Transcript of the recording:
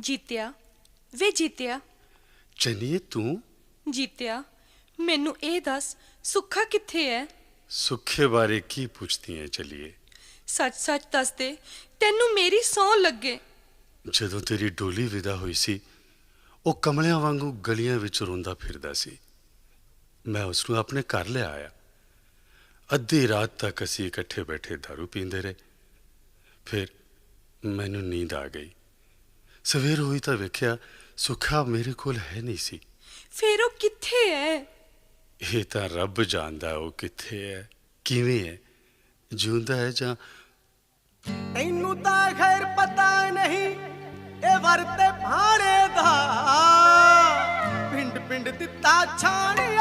ਜੀਤਿਆ ਵੇ ਜੀਤਿਆ। ਚੰਨੀਏ ਤੂੰ। ਜੀਤਿਆ ਮੈਨੂੰ ਇਹ ਦੱਸ ਸੁੱਖਾ ਕਿੱਥੇ ਹੈ ਸੁੱਖੇ ਬਾਰੇ ਕੀ ਪੁੱਛਦੀ ਹੈ ਚਲੀਏ। ਸੱਚ ਸੱਚ ਦੱਸ ਦੇ ਤੈਨੂੰ ਮੇਰੀ ਸੌਂ ਲੱਗੇ। ਜਦੋਂ ਤੇਰੀ ਡੋਲੀ ਵਿਦਾ ਹੋਈ ਸੀ ਉਹ ਕਮਲਿਆਂ ਵਾਂਗੂ ਗਲੀਆਂ ਵਿੱਚ ਰੋਂਦਾ ਫਿਰਦਾ ਸੀ। ਮੈਂ ਉਸ ਨੂੰ ਆਪਣੇ ਘਰ ਲੈ ਆਇਆ। ਅੱਧੀ ਰਾਤ ਤੱਕ ਅਸੀਂ ਇਕੱਠੇ ਬੈਠੇ दारू ਪੀਂਦੇ ਰਹੇ। ਫਿਰ ਮੈਨੂੰ ਨੀਂਦ ਆ ਗਈ। ਸਵੇਰ ਹੋਈ ਤਾਂ ਵੇਖਿਆ ਸੁੱਖਾ ਮੇਰੇ ਕੋਲ ਹੈ ਨਹੀਂ ਸੀ। ਫੇਰ ਉਹ ਕਿੱਥੇ ਹੈ ਇਹ ਤਾਂ ਰੱਬ ਜਾਣਦਾ ਉਹ ਕਿੱਥੇ ਹੈ ਕਿਵੇਂ ਹੈ ਜਿਉਂਦਾ ਹੈ ਜਾਂ? ਤੈਨੂੰ ਤਾਂ ਖੈਰ ਪਤਾ ਨਹੀਂ ਇਹ ਵਰਤੇ ਭਾਣੇ ਦਾ ਪਿੰਡ ਪਿੰਡ ਦਿੱਤਾ ਛਾਣ ਅਸੀਂ